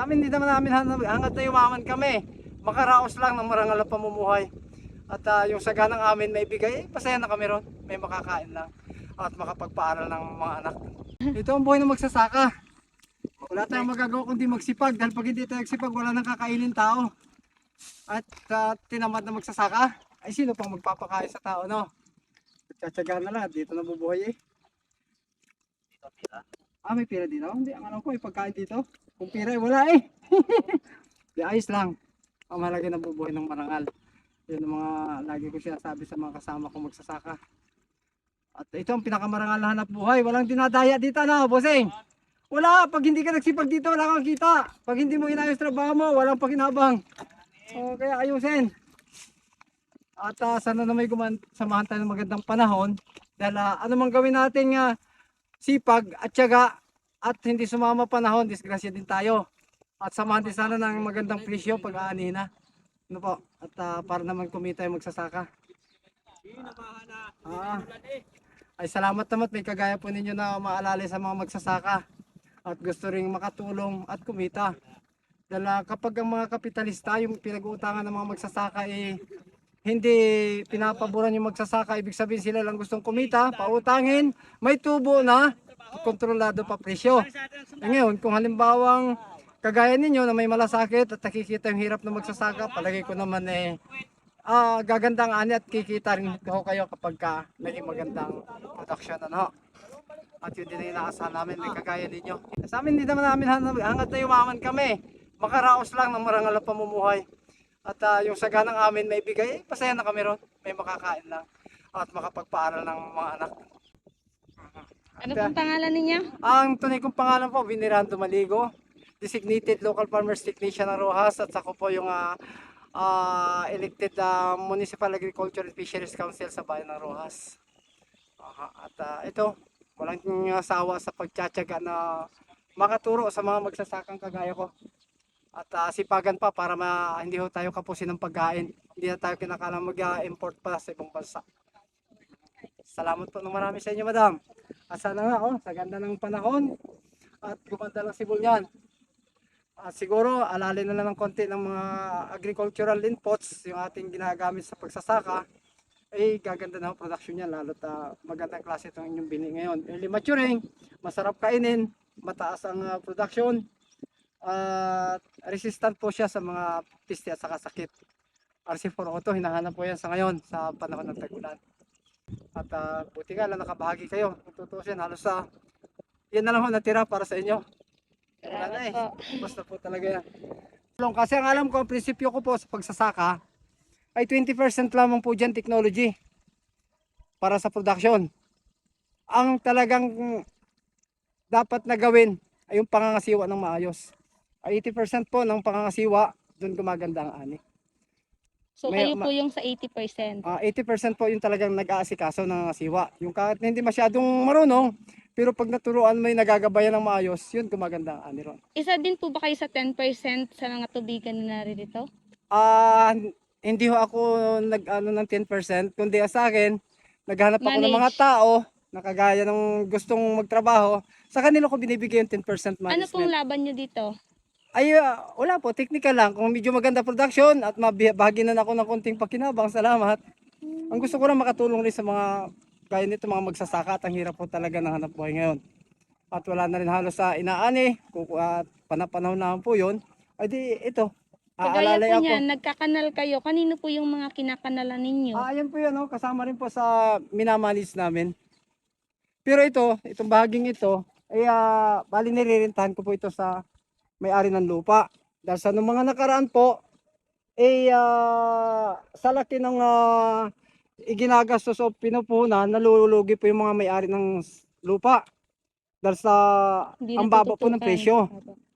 Amin, hindi naman namin hanap, hanggat na yumaman kami. Makaraos lang ng marangal na pamumuhay. At ah, yung saganang amin may bigay, eh, pasaya na kami ron. May makakain lang. At makapagpaaral ng mga anak. Ito ang buhay ng magsasaka. Wala tayong magagawa kundi magsipag. Dahil pag hindi tayo magsipag, wala nang kakainin tao. At ah, tinamad na magsasaka, ay sino pang magpapakain sa tao, no? Tsatsagaan na lang, dito nabubuhay eh. Ah, may pira dito? Hindi, ang alam ko, may pagkain dito. Kung pira, wala eh. Di ayos lang. Ang mahalaga na bubuhay ng marangal. Yun ang mga lagi ko sinasabi sa mga kasama ko magsasaka. At ito ang pinakamarangal na hanap buhay. Walang dinadaya dito na, bossing. Wala, pag hindi ka nagsipag dito, wala kang kita. Pag hindi mo inayos trabaho mo, walang pakinabang. O, kaya ayusin. At ah, sana na may guman, samahan tayo ng magandang panahon. Dahil ah, ano man gawin natin nga sipag at tiyaga at hindi sumama panahon, disgrasya din tayo. At samahan din sana ng magandang presyo pag aani na. Ano po? At ah, para naman kumita yung magsasaka. Ah, ay salamat naman may kagaya po ninyo na maalala sa mga magsasaka at gusto ring makatulong at kumita. Dahil ah, kapag ang mga kapitalista, yung pinag-uutangan ng mga magsasaka eh, hindi pinapaboran yung magsasaka, ibig sabihin sila lang gustong kumita, pautangin, may tubo na, kontrolado pa presyo. Eh, ngayon, kung halimbawang kagaya ninyo na may malasakit at nakikita yung hirap ng magsasaka, palagay ko naman eh, ah gagandang ani at kikita rin ho kayo kapag ka naging magandang production ano. At yun din ang inaasahan namin, may kagaya ninyo. Sa amin, hindi naman namin hanap, hanggat na yumaman kami, makaraos lang ng marangal na pamumuhay. At ah, yung saganang amin may bigay, eh, pasaya na kami ron. May makakain lang. At makapagpaaral ng mga anak. Ano pong pangalan ninyo? Ang tunay kong pangalan po, Venerando Maligo. Designated Local Farmers Technician ng Rojas. At ako po yung ah, ah, elected ah, Municipal Agriculture and Fisheries Council sa bayan ng Rojas. Aha, At ah, ito, walang asawa sa pagtsatsaga na makaturo sa mga magsasakang kagaya ko. At ah, sipagan pa para ma, hindi ho tayo kapusin ng pagkain. Hindi na tayo kinakailangan mag-import pa sa ibang bansa. Salamat po ng marami sa inyo, madam. At sana nga, oh, sa ganda ng panahon at gumanda lang sibol niyan. At siguro, alalin na lang ng konti ng mga agricultural inputs, yung ating ginagamit sa pagsasaka, eh gaganda na ang production niya, lalo ta magandang klase itong inyong bini ngayon. Early maturing, masarap kainin, mataas ang ah, production, at resistant po siya sa mga piste at saka sakit. RC4 Auto, hinahanap po yan sa ngayon, sa panahon ng tag-ulan. At ah, buti nga lang nakabahagi kayo. Kung tutusin, halos sa yan na lang ho natira para sa inyo. Wala na eh. Basta po talaga yan. Kasi ang alam ko, ang prinsipyo ko po sa pagsasaka ay 20% lamang po dyan technology para sa production. Ang talagang dapat na gawin ay yung pangangasiwa ng maayos. Ay 80% po ng pangangasiwa, doon gumaganda ang ani. So May- kayo po yung sa 80%. Ah, 80% po yung talagang nag-aasikaso ng siwa. Yung kahit hindi masyadong marunong, pero pag naturuan mo yung nagagabayan ng maayos, yun gumaganda ang ani ron. Isa din po ba kayo sa 10% sa mga tubigan na narito? Ah, hindi ho ako nag ano ng 10%, kundi sa akin, naghanap ako ng mga tao na kagaya ng gustong magtrabaho, sa kanila ko binibigay yung 10% Ano pong management. laban nyo dito? Ay, ah, wala po, technical lang. Kung medyo maganda production at mabahagi na ako ng konting pakinabang, salamat. Ang gusto ko lang makatulong rin sa mga gaya nito mga magsasaka at ang hirap po talaga ng hanap buhay ngayon. At wala na rin halos sa inaani, at panapanahon naman po yun. Ay di, ito, Kagaya aalalay po niyan, nagkakanal kayo. Kanino po yung mga kinakanalan ninyo? Ah, ayan po yan, oh, kasama rin po sa minamalis namin. Pero ito, itong bahaging ito, ay ah, bali nirerentahan ko po ito sa may-ari ng lupa. Dahil sa mga nakaraan po, ay ah, sa laki ng ah, iginagastos o pinupunan, nalulugi po yung mga may-ari ng lupa. Dahil sa Hindi ang baba po ng presyo.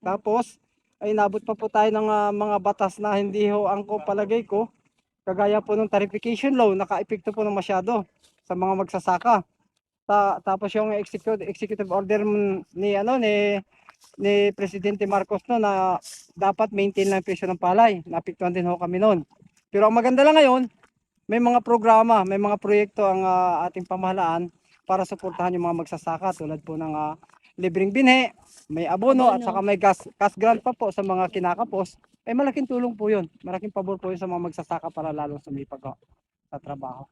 Tapos, ay nabot pa po tayo ng ah, mga batas na hindi ho ang ko palagay ko. Kagaya po ng tarification law, naka-epekto po ng masyado sa mga magsasaka. Ta- tapos yung executive, executive order ni ano ni ni Presidente Marcos no na dapat maintain lang ang presyo ng palay. Naapektuhan din ho kami noon. Pero ang maganda lang ngayon, may mga programa, may mga proyekto ang ah, ating pamahalaan para suportahan yung mga magsasaka tulad po ng ah, libreng binhe, may abono, at saka may gas, gas grant pa po sa mga kinakapos, ay malaking tulong po yun. Malaking pabor po yun sa mga magsasaka para lalong sumipag ho sa trabaho.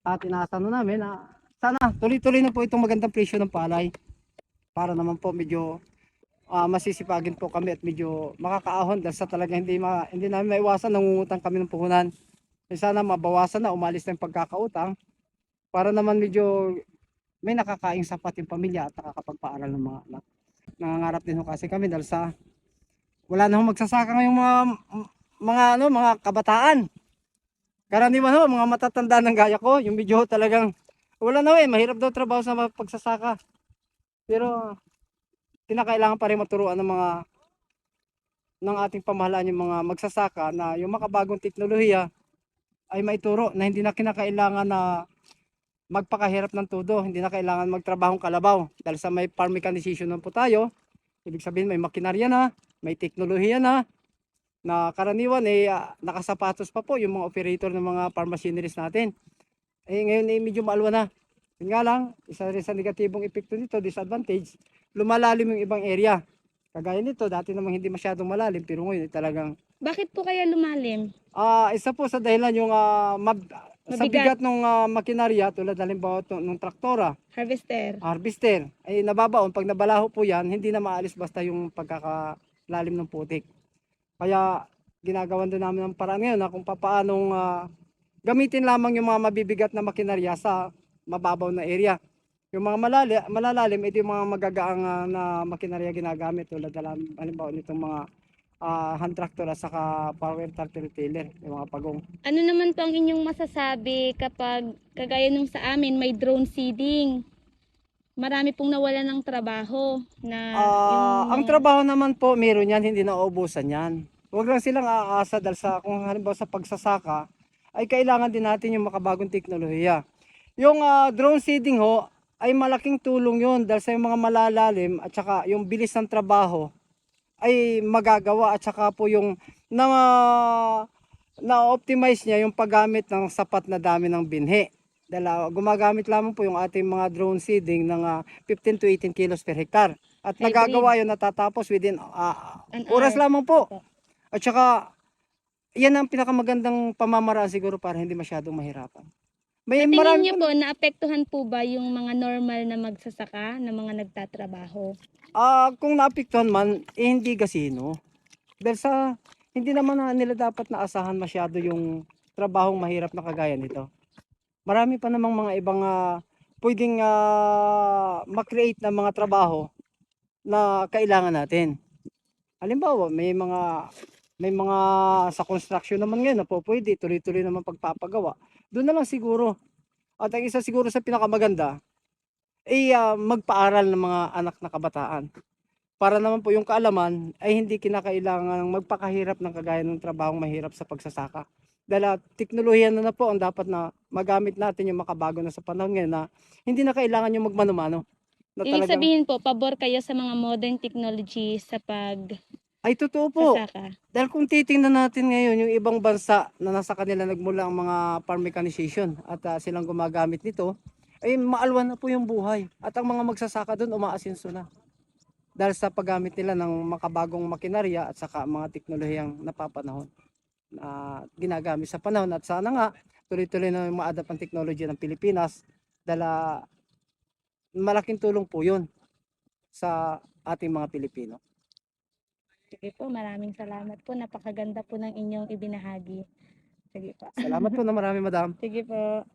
At inaasa na namin na sana tuloy-tuloy na po itong magandang presyo ng palay para naman po medyo ah, masisipagin po kami at medyo makakaahon dahil sa talaga hindi, ma, hindi namin maiwasan nangungutang kami ng puhunan. Eh, sana mabawasan na, umalis na yung pagkakautang para naman medyo may nakakaing sapat yung pamilya at nakakapagpaaral ng mga anak. Nangangarap din ho kasi kami dahil sa wala na ho magsasaka ngayong mga mga ano mga kabataan. Karaniwan ho mga matatanda ng gaya ko, yung medyo talagang wala na eh, mahirap daw trabaho sa pagsasaka. Pero kinakailangan pa rin maturuan ng mga ng ating pamahalaan yung mga magsasaka na yung makabagong teknolohiya ay maituro na hindi na kinakailangan na magpakahirap ng todo, hindi na kailangan magtrabahong kalabaw dahil sa may farm mechanization na po tayo. Ibig sabihin may makinarya na, may teknolohiya na, na karaniwan eh ah, nakasapatos pa po yung mga operator ng mga farm machineries natin. Eh ngayon eh medyo maalwa na. Yun nga lang, isa rin sa negatibong epekto nito, disadvantage, lumalalim yung ibang area. Kagaya nito, dati namang hindi masyadong malalim, pero ngayon eh, talagang Bakit po kaya lumalim? Ah, isa po sa dahilan yung ah, mab- sa Mabigat. bigat ng makinarya tulad halimbawa to- nung traktora, Harvester. harvester, ay nababaon pag nabalaho po 'yan, hindi na maalis basta yung pagkakalalim ng putik. Kaya ginagawan din namin ng paraan ngayon na kung papaanong ah, gamitin lamang yung mga mabibigat na makinarya sa mababaw na area. Yung mga malali, malalalim, ito yung mga magagaang ah, na makinarya ginagamit tulad halim- halimbawa nitong mga ah, hand tractor at saka power tractor tiller, yung mga pagong. Ano naman po ang inyong masasabi kapag kagaya nung sa amin may drone seeding? Marami pong nawala ng trabaho na Ah, yung ang trabaho naman po, meron yan, hindi na uubusan yan. Huwag lang silang aasa dahil sa, kung halimbawa sa pagsasaka, ay kailangan din natin yung makabagong teknolohiya. Yung ah, drone seeding ho, ay malaking tulong yun dahil sa yung mga malalalim at saka yung bilis ng trabaho ay magagawa at saka po yung na, na-optimize niya yung paggamit ng sapat na dami ng binhi. Dahil ah, gumagamit lamang po yung ating mga drone seeding ng ah, 15 to 18 kilos per hectare. At Hybrid. nagagawa yun natatapos within An oras hour. lamang po. At saka, yan ang pinakamagandang pamamaraan siguro para hindi masyadong mahirapan. May Sa tingin marami niyo po, naapektuhan po ba yung mga normal na magsasaka, na mga nagtatrabaho? Ah, kung naapektuhan man, eh, hindi gasino. Dahil sa, hindi naman na nila dapat naasahan masyado yung trabahong mahirap na kagaya nito. Marami pa namang mga ibang ah, pwedeng ah, makreate ng mga trabaho na kailangan natin. Halimbawa, may mga may mga sa construction naman ngayon na po pwede, tuloy-tuloy naman pagpapagawa. Doon na lang siguro. At ang isa siguro sa pinakamaganda, ay ah, magpaaral ng mga anak na kabataan. Para naman po yung kaalaman ay hindi kinakailangan magpakahirap ng kagaya ng trabahong mahirap sa pagsasaka. Dahil ah, teknolohiya na na po ang dapat na magamit natin yung makabago na sa panahon ngayon na hindi na kailangan yung magmano-mano. Na Ibig talagang, sabihin po, pabor kayo sa mga modern technology sa ay totoo po. pagsasaka. Dahil kung titingnan natin ngayon yung ibang bansa na nasa kanila nagmula ang mga farm mechanization at ah, silang gumagamit nito, ay maalwan na po yung buhay. At ang mga magsasaka doon umaasinso na. Dahil sa paggamit nila ng makabagong makinarya at saka mga teknolohiyang napapanahon na ginagamit sa panahon. At sana nga, tuloy-tuloy na ma-adapt ang technology ng Pilipinas dahil ah, malaking tulong po yun sa ating mga Pilipino. Sige po, maraming salamat po. Napakaganda po ng inyong ibinahagi. Sige po. Salamat po na marami, madam. Sige po.